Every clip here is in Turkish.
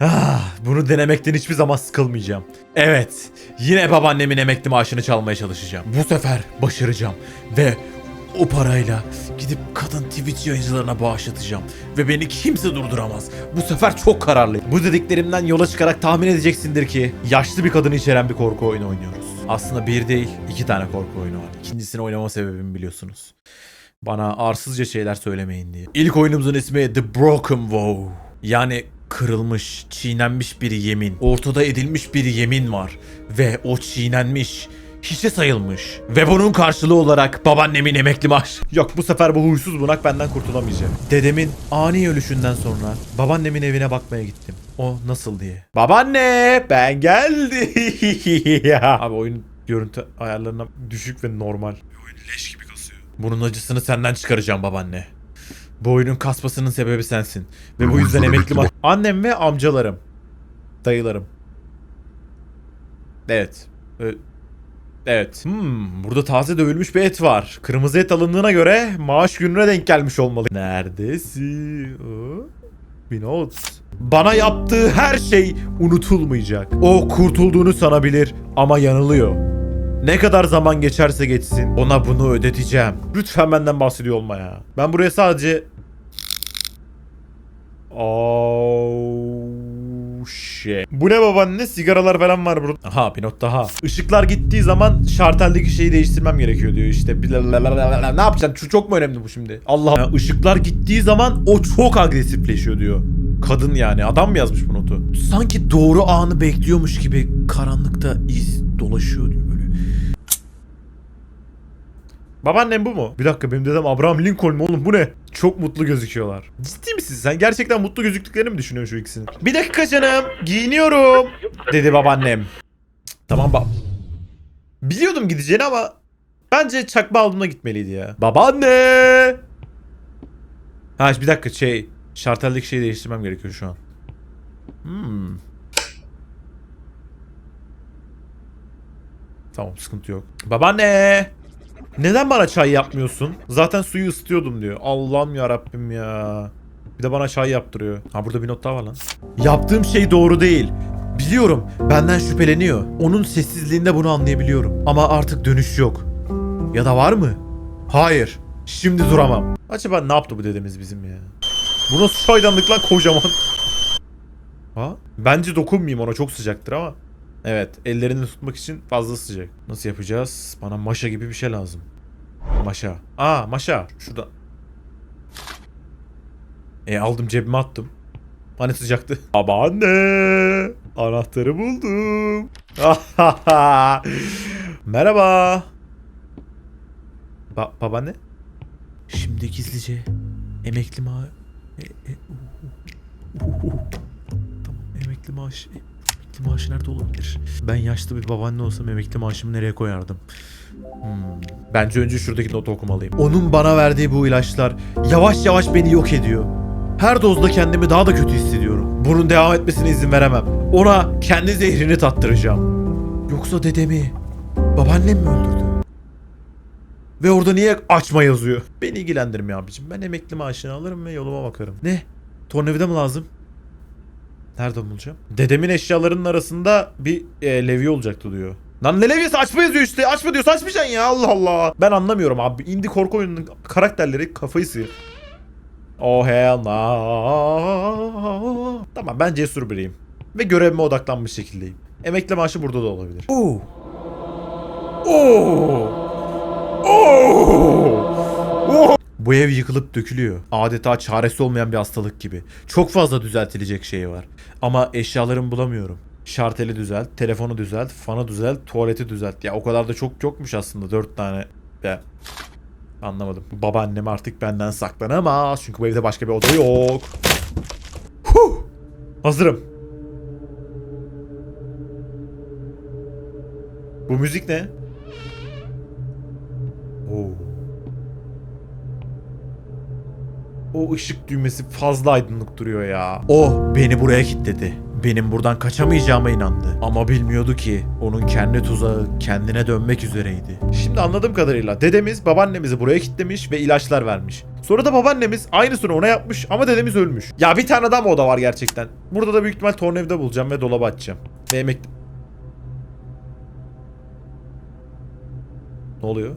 Ah, bunu denemekten hiçbir zaman sıkılmayacağım. Evet, yine babaannemin emekli maaşını çalmaya çalışacağım. Bu sefer başaracağım ve o parayla gidip kadın Twitch yayıncılarına bağışlatacağım. Ve beni kimse durduramaz. Bu sefer çok kararlıyım. Bu dediklerimden yola çıkarak tahmin edeceksindir ki yaşlı bir kadını içeren bir korku oyunu oynuyoruz. Aslında bir değil, iki tane korku oyunu var. İkincisini oynama sebebimi biliyorsunuz. Bana arsızca şeyler söylemeyin diye. İlk oyunumuzun ismi The Broken Vow. Yani kırılmış, çiğnenmiş bir yemin. Ortada edilmiş bir yemin var. Ve o çiğnenmiş, hiçe sayılmış. Ve bunun karşılığı olarak babaannemin emekli maaş. Yok bu sefer bu huysuz bunak benden kurtulamayacak. Dedemin ani ölüşünden sonra babaannemin evine bakmaya gittim. O nasıl diye. Babaanne ben geldim. Abi oyun görüntü ayarlarına düşük ve normal. Oyun leş gibi kasıyor. Bunun acısını senden çıkaracağım babaanne. Bu oyunun kasmasının sebebi sensin. Ve bu yüzden emekli ma- Annem ve amcalarım. Dayılarım. Evet. Ee, Evet. Hmm, burada taze dövülmüş bir et var. Kırmızı et alındığına göre maaş gününe denk gelmiş olmalı. Neredesin? Binot. Bana yaptığı her şey unutulmayacak. O kurtulduğunu sanabilir ama yanılıyor. Ne kadar zaman geçerse geçsin ona bunu ödeteceğim. Lütfen benden bahsediyor olma ya. Ben buraya sadece... Oh shit. Bu ne babaanne? Sigaralar falan var burada. Aha bir not daha. Işıklar gittiği zaman şarteldeki şeyi değiştirmem gerekiyor diyor işte. Ne yapacaksın? Şu çok mu önemli bu şimdi? Allah. Ya, ışıklar gittiği zaman o çok agresifleşiyor diyor. Kadın yani. Adam mı yazmış bu notu? Sanki doğru anı bekliyormuş gibi karanlıkta iz dolaşıyor diyor. Babaannem bu mu? Bir dakika benim dedem Abraham Lincoln mu oğlum bu ne? Çok mutlu gözüküyorlar. Ciddi misin sen? Gerçekten mutlu gözüktüklerini mi düşünüyorsun şu ikisini? Bir dakika canım giyiniyorum dedi babaannem. Tamam bab. Biliyordum gideceğini ama bence çakma aldığımda gitmeliydi ya. Babaanne! Ha bir dakika şey şarteldeki şeyi değiştirmem gerekiyor şu an. Hmm. Tamam sıkıntı yok. Babaanne! Neden bana çay yapmıyorsun? Zaten suyu ısıtıyordum diyor. Allah'ım ya Rabbim ya. Bir de bana çay yaptırıyor. Ha burada bir not daha var lan. Yaptığım şey doğru değil. Biliyorum benden şüpheleniyor. Onun sessizliğinde bunu anlayabiliyorum. Ama artık dönüş yok. Ya da var mı? Hayır. Şimdi duramam. Acaba ne yaptı bu dedemiz bizim ya? Bu nasıl çaydanlık lan kocaman? Ha? Bence dokunmayayım ona çok sıcaktır ama. Evet ellerini tutmak için fazla sıcak. Nasıl yapacağız? Bana maşa gibi bir şey lazım. Maşa. Aa maşa. Şurada. E aldım cebime attım. Hani sıcaktı. Babaanne. Anahtarı buldum. Merhaba. Ba babaanne. Şimdi gizlice emekli ma... E, e, uh, uh, uh. Tamam emekli maaş... e, Emekli maaşı nerede olabilir? Ben yaşlı bir babaanne olsam emekli maaşımı nereye koyardım? Hmm. Bence önce şuradaki notu okumalıyım. Onun bana verdiği bu ilaçlar yavaş yavaş beni yok ediyor. Her dozda kendimi daha da kötü hissediyorum. Bunun devam etmesine izin veremem. Ona kendi zehrini tattıracağım. Yoksa dedemi, babaannem mi öldürdü? Ve orada niye açma yazıyor? Beni ilgilendirmiyor abicim. Ben emekli maaşını alırım ve yoluma bakarım. Ne? Tornavida mı lazım? Nereden bulacağım? Dedemin eşyalarının arasında bir e, levye olacaktı diyor. Lan ne levyesi açma yazıyor işte. Açma diyorsa açmayacaksın ya Allah Allah. Ben anlamıyorum abi. Indie korku oyununun karakterleri kafayı sıyır. Oh hell no. Tamam ben cesur biriyim. Ve görevime odaklanmış şekildeyim. Emekli maaşı burada da olabilir. Oo. Oo. Oo. Bu ev yıkılıp dökülüyor. Adeta çaresi olmayan bir hastalık gibi. Çok fazla düzeltilecek şey var. Ama eşyalarımı bulamıyorum. Şarteli düzelt, telefonu düzelt, fanı düzelt, tuvaleti düzelt. Ya o kadar da çok yokmuş aslında. Dört tane. Ya. Anlamadım. Babaannem artık benden saklanamaz. Çünkü bu evde başka bir oda yok. Huh! Hazırım. Bu müzik ne? Oo. O ışık düğmesi fazla aydınlık duruyor ya. O beni buraya kilitledi. benim buradan kaçamayacağıma inandı. Ama bilmiyordu ki onun kendi tuzağı kendine dönmek üzereydi. Şimdi anladığım kadarıyla dedemiz babaannemizi buraya kilitlemiş ve ilaçlar vermiş. Sonra da babaannemiz aynısını ona yapmış ama dedemiz ölmüş. Ya bir tane daha mı oda var gerçekten? Burada da büyük ihtimal tornavida bulacağım ve dolaba açacağım. Ve yemek... Ne oluyor?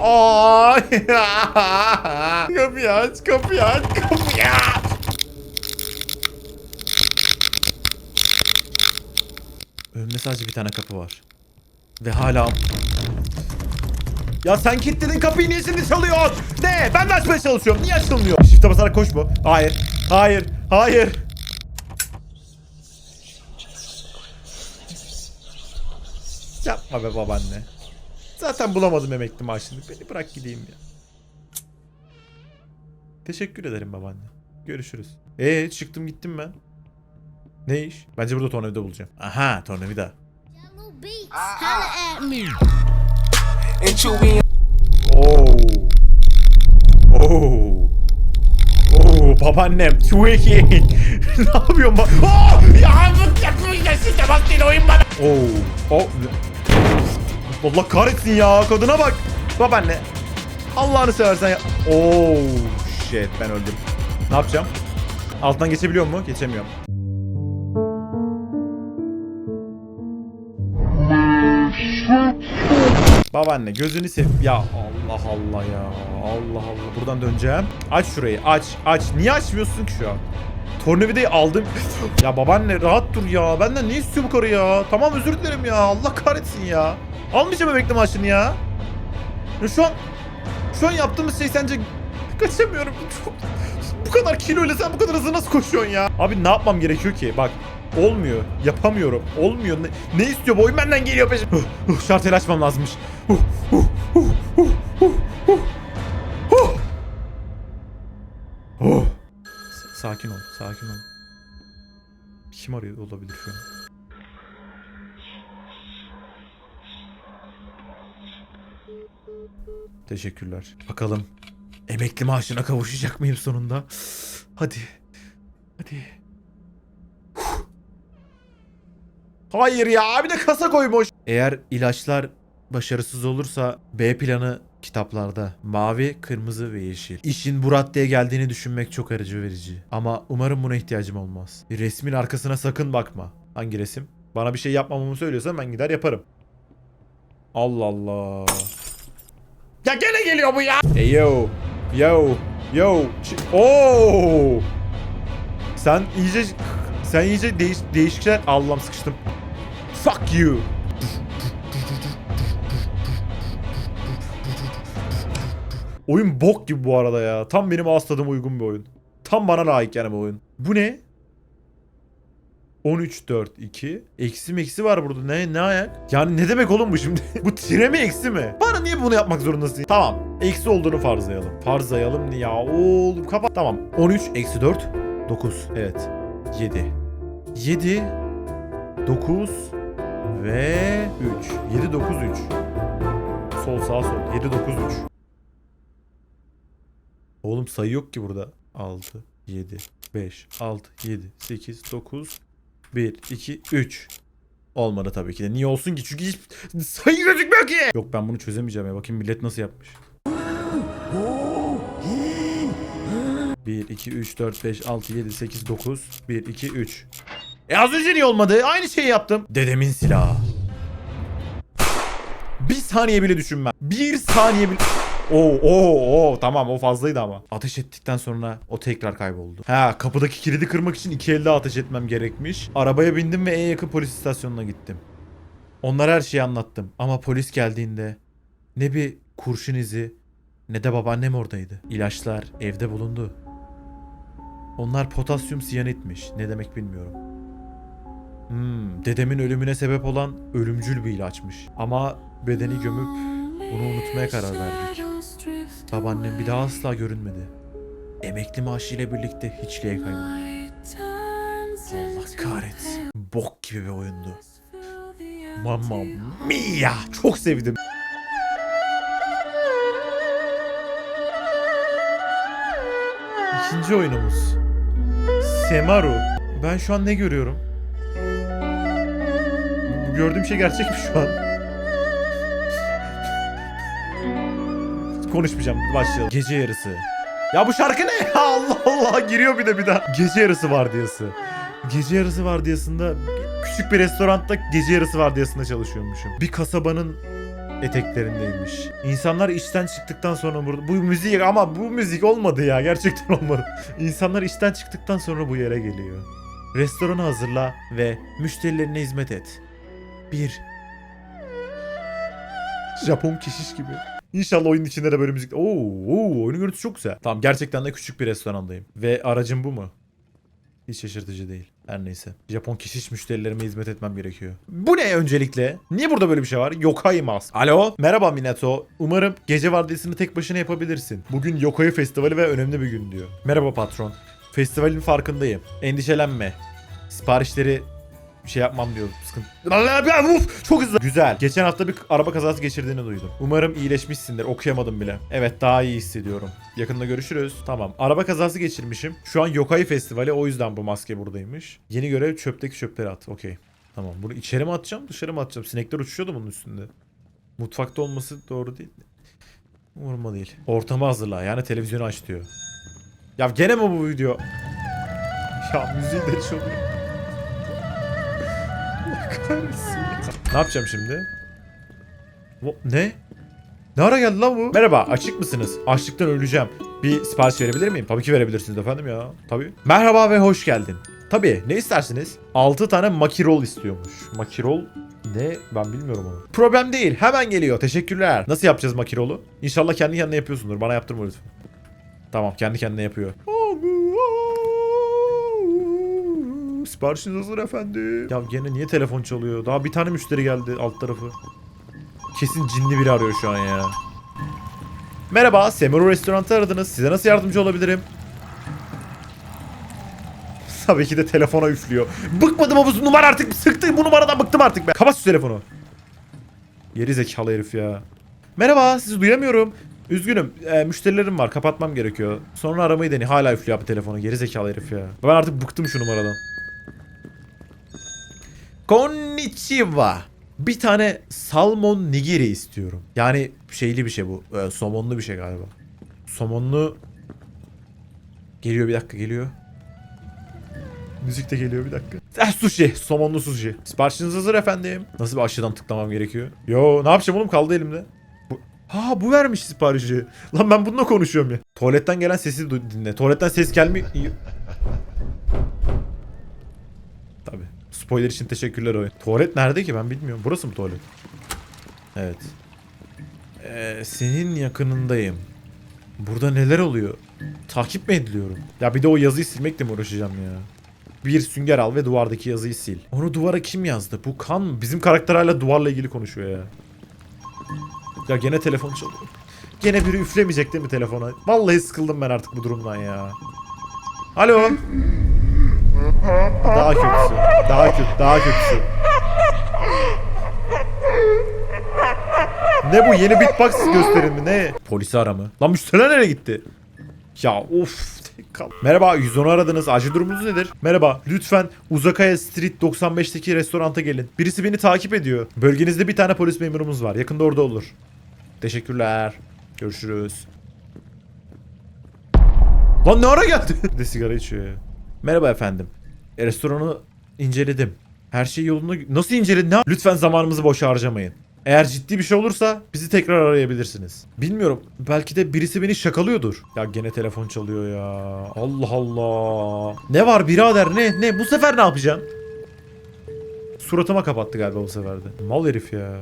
Ay! kapıyı aç, kapıyı aç, kapıyı aç! Önümde sadece bir tane kapı var. Ve hala... Ya sen kilitledin kapıyı niye şimdi çalıyorsun? Ne? Ben de açmaya çalışıyorum. Niye açılmıyor? Shift'e basarak koş mu? Hayır. Hayır. Hayır. Yapma be babaanne. Zaten bulamadım emekli maaşını. Beni bırak gideyim ya. Teşekkür ederim babaanne. Görüşürüz. Ee çıktım gittim ben. Ne iş? Bence burada tornavida bulacağım. Aha tornavida. Oo. Oo. Oo babaannem. Twiggy. ne yapıyorsun bak? Oo! Ya bu yapmayacağız işte bak değil oyun bana. Oo. O. Allah kahretsin ya kadına bak. Babaanne. Allah'ını seversen ya. Oo. Shit ben öldüm. Ne yapacağım? Alttan geçebiliyor mu? Geçemiyorum. Babaanne gözünü sev... Ya Allah Allah ya. Allah Allah. Buradan döneceğim. Aç şurayı. Aç. Aç. Niye açmıyorsun ki şu an? Tornavidayı aldım. ya babaanne rahat dur ya. Benden ne istiyor bu karı ya? Tamam özür dilerim ya. Allah kahretsin ya. Almayacağım emekli maaşını ya. Şu an... Şu an yaptığımız şey sence... Kaçamıyorum. Bu kadar kiloyla sen bu kadar hızlı nasıl koşuyorsun ya? Abi ne yapmam gerekiyor ki? Bak Olmuyor. Yapamıyorum. Olmuyor. Ne, ne istiyor? Bu oyun benden geliyor peşim. Şarteli açmam lazımmış. Huh, huh, huh, huh, Sakin ol. Sakin ol. Kim arıyor olabilir şu an? Teşekkürler. Bakalım. Emekli maaşına kavuşacak mıyım sonunda? Hadi. Hadi. Hayır ya bir de kasa koymuş. Eğer ilaçlar başarısız olursa B planı kitaplarda. Mavi, kırmızı ve yeşil. İşin bu raddeye geldiğini düşünmek çok acı verici. Ama umarım buna ihtiyacım olmaz. Resmin arkasına sakın bakma. Hangi resim? Bana bir şey yapmamamı söylüyorsan ben gider yaparım. Allah Allah. Ya gene geliyor bu ya. Hey yo. Yo. Yo. Oo. Sen iyice sen iyice değiş, değişik şeyler Allah'ım sıkıştım. Fuck you. Oyun bok gibi bu arada ya. Tam benim ağız uygun bir oyun. Tam bana layık yani bu oyun. Bu ne? 13 4 2. Eksi eksi var burada. Ne ne ayak? Yani ne demek oğlum bu şimdi? bu tire mi eksi mi? Bana niye bunu yapmak zorundasın? Tamam. Eksi olduğunu farzlayalım. Farzlayalım ya. Oğlum kapat. Tamam. 13 eksi 4 9. Evet. 7. 7 9 ve 3. 7 9 3. Sol sağ sol. 7 9 3. Oğlum sayı yok ki burada. 6 7 5 6 7 8 9 1 2 3. Olmadı tabii ki de. Niye olsun ki? Çünkü hiç sayı gözükmüyor ki. Yok ben bunu çözemeyeceğim ya. Bakayım millet nasıl yapmış. 1, 2, 3, 4, 5, 6, 7, 8, 9. 1, 2, 3. E az önce niye olmadı? Aynı şeyi yaptım. Dedemin silahı. Bir saniye bile düşünmem. Bir saniye bile... Oo, oo, oo, tamam o fazlaydı ama. Ateş ettikten sonra o tekrar kayboldu. Ha kapıdaki kilidi kırmak için iki elde ateş etmem gerekmiş. Arabaya bindim ve en yakın polis istasyonuna gittim. Onlara her şeyi anlattım. Ama polis geldiğinde ne bir kurşun izi ne de babaannem oradaydı. İlaçlar evde bulundu. Onlar potasyum siyanitmiş. Ne demek bilmiyorum. Hmm, dedemin ölümüne sebep olan ölümcül bir ilaçmış. Ama bedeni gömüp bunu unutmaya karar verdik. Babaannem bir daha asla görünmedi. Emekli maaşı ile birlikte hiçliğe kayboldu. Allah kahretsin. Bok gibi bir oyundu. Mamma mia! Çok sevdim. İkinci oyunumuz. Semaru. Ben şu an ne görüyorum? Gördüğüm şey gerçek mi şu an? Konuşmayacağım. Başlayalım. Gece yarısı. Ya bu şarkı ne ya? Allah Allah giriyor bir de bir daha. Gece yarısı vardiyası. Gece yarısı vardiyasında küçük bir restoranda gece yarısı vardiyasında çalışıyormuşum. Bir kasabanın eteklerindeymiş. İnsanlar işten çıktıktan sonra burada bu müzik ama bu müzik olmadı ya gerçekten olmadı. İnsanlar işten çıktıktan sonra bu yere geliyor. Restoranı hazırla ve müşterilerine hizmet et. Bir Japon keşiş gibi. İnşallah oyunun içinde de böyle müzik. Oo, oyunun görüntüsü çok güzel. Tamam gerçekten de küçük bir restorandayım. Ve aracım bu mu? Hiç şaşırtıcı değil. Her neyse. Japon keşiş müşterilerime hizmet etmem gerekiyor. Bu ne öncelikle? Niye burada böyle bir şey var? Yokai Mask. Alo. Merhaba Minato. Umarım gece vardiyasını tek başına yapabilirsin. Bugün Yokai Festivali ve önemli bir gün diyor. Merhaba patron. Festivalin farkındayım. Endişelenme. Siparişleri şey yapmam diyor. Sıkıntı. Uf, çok hızlı. Güzel. Geçen hafta bir araba kazası geçirdiğini duydum. Umarım iyileşmişsindir. Okuyamadım bile. Evet daha iyi hissediyorum. Yakında görüşürüz. Tamam. Araba kazası geçirmişim. Şu an Yokai Festivali o yüzden bu maske buradaymış. Yeni görev çöpteki çöpleri at. Okey. Tamam. Bunu içeri mi atacağım dışarı mı atacağım? Sinekler uçuşuyordu bunun üstünde. Mutfakta olması doğru değil. Umurumda değil. Ortamı hazırla. Yani televizyonu aç diyor. Ya gene mi bu video? Ya müziği de. Allah kahretsin. Ne yapacağım şimdi? Ne? Ne ara geldi lan bu? Merhaba, açık mısınız? Açlıktan öleceğim. Bir sipariş verebilir miyim? Tabii ki verebilirsiniz efendim ya. Tabii. Merhaba ve hoş geldin. Tabii, ne istersiniz? 6 tane makirol istiyormuş. Makirol ne? Ben bilmiyorum onu. Problem değil, hemen geliyor. Teşekkürler. Nasıl yapacağız makirolu? İnşallah kendi kendine yapıyorsundur. Bana yaptırma lütfen. Tamam, kendi kendine yapıyor. Siparişiniz hazır efendim. Ya gene niye telefon çalıyor? Daha bir tane müşteri geldi alt tarafı. Kesin cinli biri arıyor şu an ya. Merhaba, Semaru Restoran'ı aradınız. Size nasıl yardımcı olabilirim? Tabii ki de telefona üflüyor. Bıkmadım bu numara artık sıktı. Bu numaradan bıktım artık ben. Kapat şu telefonu. Geri zekalı herif ya. Merhaba, sizi duyamıyorum. Üzgünüm, e, müşterilerim var. Kapatmam gerekiyor. Sonra aramayı dene. Hala üflüyor bu telefonu. Geri zekalı herif ya. Ben artık bıktım şu numaradan. Konnichiwa. Bir tane salmon nigiri istiyorum. Yani şeyli bir şey bu. e, somonlu bir şey galiba. Somonlu... Geliyor bir dakika geliyor. Müzik de geliyor bir dakika. Eh sushi. Somonlu sushi. Siparişiniz hazır efendim. Nasıl bir aşağıdan tıklamam gerekiyor? Yo ne yapacağım oğlum kaldı elimde. Bu... Ha bu vermiş siparişi. Lan ben bununla konuşuyorum ya. Tuvaletten gelen sesi dinle. Tuvaletten ses gelmiyor. Spoiler için teşekkürler oyun. Tuvalet nerede ki ben bilmiyorum. Burası mı tuvalet? Evet. Ee, senin yakınındayım. Burada neler oluyor? Takip mi ediliyorum? Ya bir de o yazıyı silmekle mi uğraşacağım ya? Bir sünger al ve duvardaki yazıyı sil. Onu duvara kim yazdı? Bu kan mı? Bizim karakter hala duvarla ilgili konuşuyor ya. Ya gene telefon çalıyor. Gene biri üflemeyecek değil mi telefona? Vallahi sıkıldım ben artık bu durumdan ya. Alo. Daha kötüsü. Daha kötü, daha kötüsü. Ne bu yeni beatbox gösterin mi ne? Polisi ara mı? Lan müşteriler nereye gitti? Ya of kal. Merhaba 110'u aradınız. Acil durumunuz nedir? Merhaba lütfen Uzakaya Street 95'teki restoranta gelin. Birisi beni takip ediyor. Bölgenizde bir tane polis memurumuz var. Yakında orada olur. Teşekkürler. Görüşürüz. Lan ne ara geldi? De sigara içiyor. Merhaba efendim. Restoranı inceledim. Her şey yolunda... Nasıl inceledin? Ne? Lütfen zamanımızı boşa harcamayın. Eğer ciddi bir şey olursa bizi tekrar arayabilirsiniz. Bilmiyorum. Belki de birisi beni şakalıyordur. Ya gene telefon çalıyor ya. Allah Allah. Ne var birader ne? Ne? Bu sefer ne yapacaksın? Suratıma kapattı galiba bu sefer de. Mal herif ya.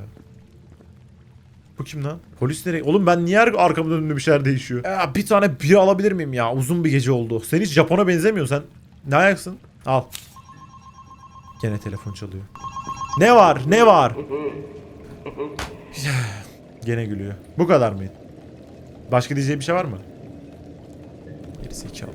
Bu kim lan? Polis nereye? Oğlum ben niye her arkamı döndüğümde bir şeyler değişiyor? Ya bir tane biri alabilir miyim ya? Uzun bir gece oldu. Sen hiç Japon'a benzemiyorsun. Sen ne ayaksın? Al. Gene telefon çalıyor. Ne var? Ne var? Gene gülüyor. Bu kadar mı? Başka diyeceği bir şey var mı? Gerizekalı.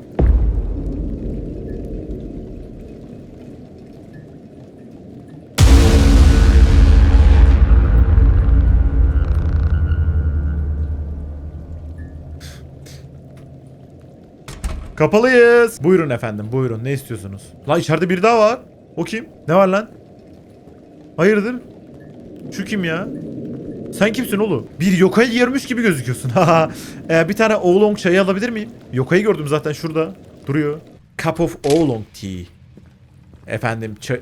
Kapalıyız. Buyurun efendim buyurun ne istiyorsunuz? Lan içeride biri daha var. O kim? Ne var lan? Hayırdır? Şu kim ya? Sen kimsin oğlum? Bir yokayı yermiş gibi gözüküyorsun. Ee, bir tane oolong çayı alabilir miyim? Yokayı gördüm zaten şurada. Duruyor. Cup of oolong tea. Efendim çay...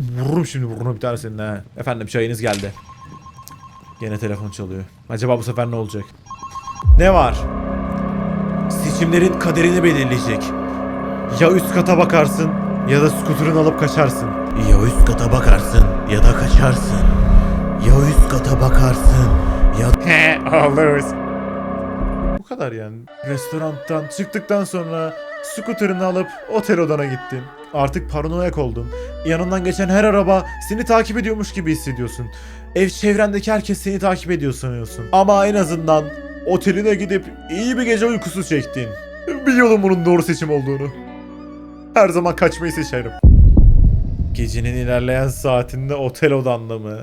Vururum şimdi burnuna bir tanesini ha. Efendim çayınız geldi. Gene telefon çalıyor. Acaba bu sefer ne olacak? Ne var? Seçimlerin kaderini belirleyecek. Ya üst kata bakarsın ya da skuterını alıp kaçarsın. Ya üst kata bakarsın ya da kaçarsın. Ya üst kata bakarsın ya... He alırız. Bu kadar yani. Restorantan çıktıktan sonra skuterini alıp otel odana gittin. Artık paranoyak oldun. Yanından geçen her araba seni takip ediyormuş gibi hissediyorsun. Ev çevrendeki herkes seni takip ediyor sanıyorsun. Ama en azından oteline gidip iyi bir gece uykusu çektin. Biliyorum bunun doğru seçim olduğunu. Her zaman kaçmayı seçerim. Gecenin ilerleyen saatinde otel odanda mı?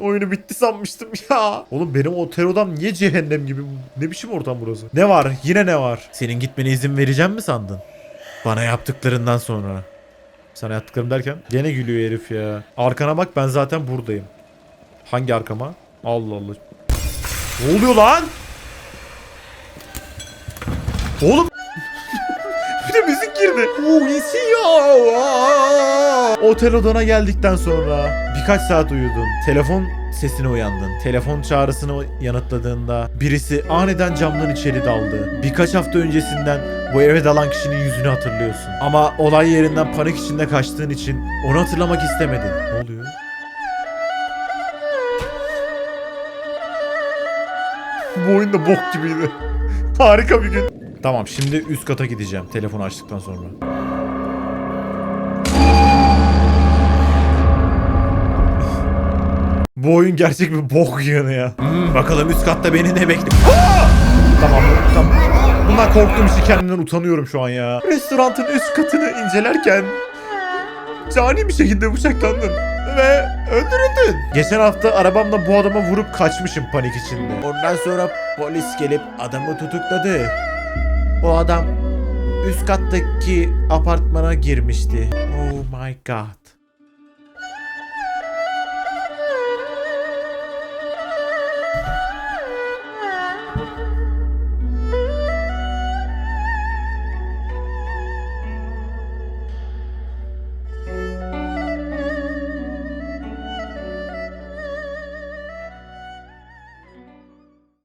Oyunu bitti sanmıştım ya. Oğlum benim otel odam niye cehennem gibi? Ne biçim ortam burası? Ne var? Yine ne var? Senin gitmene izin vereceğim mi sandın? Bana yaptıklarından sonra. Sana yaptıklarım derken? Gene gülüyor herif ya. Arkana bak ben zaten buradayım. Hangi arkama? Allah Allah. Ne oluyor lan? Oğlum. bir de müzik girdi. Oo, iyisi ya. Otel odana geldikten sonra birkaç saat uyudun. Telefon sesine uyandın. Telefon çağrısını yanıtladığında birisi aniden camdan içeri daldı. Birkaç hafta öncesinden bu eve dalan kişinin yüzünü hatırlıyorsun. Ama olay yerinden panik içinde kaçtığın için onu hatırlamak istemedin. Ne oluyor? Bu oyun da bok gibiydi. Harika bir gün. Tamam şimdi üst kata gideceğim telefonu açtıktan sonra. Bu oyun gerçek bir bok yanı ya. Hmm, bakalım üst katta beni ne bekliyor. Tamam tamam. Bundan korktuğum için kendimden utanıyorum şu an ya. Restoranın üst katını incelerken cani bir şekilde bıçaklandın ve öldürüldün. Geçen hafta arabamla bu adama vurup kaçmışım panik içinde. Ondan sonra polis gelip adamı tutukladı. O adam üst kattaki apartmana girmişti. Oh my god.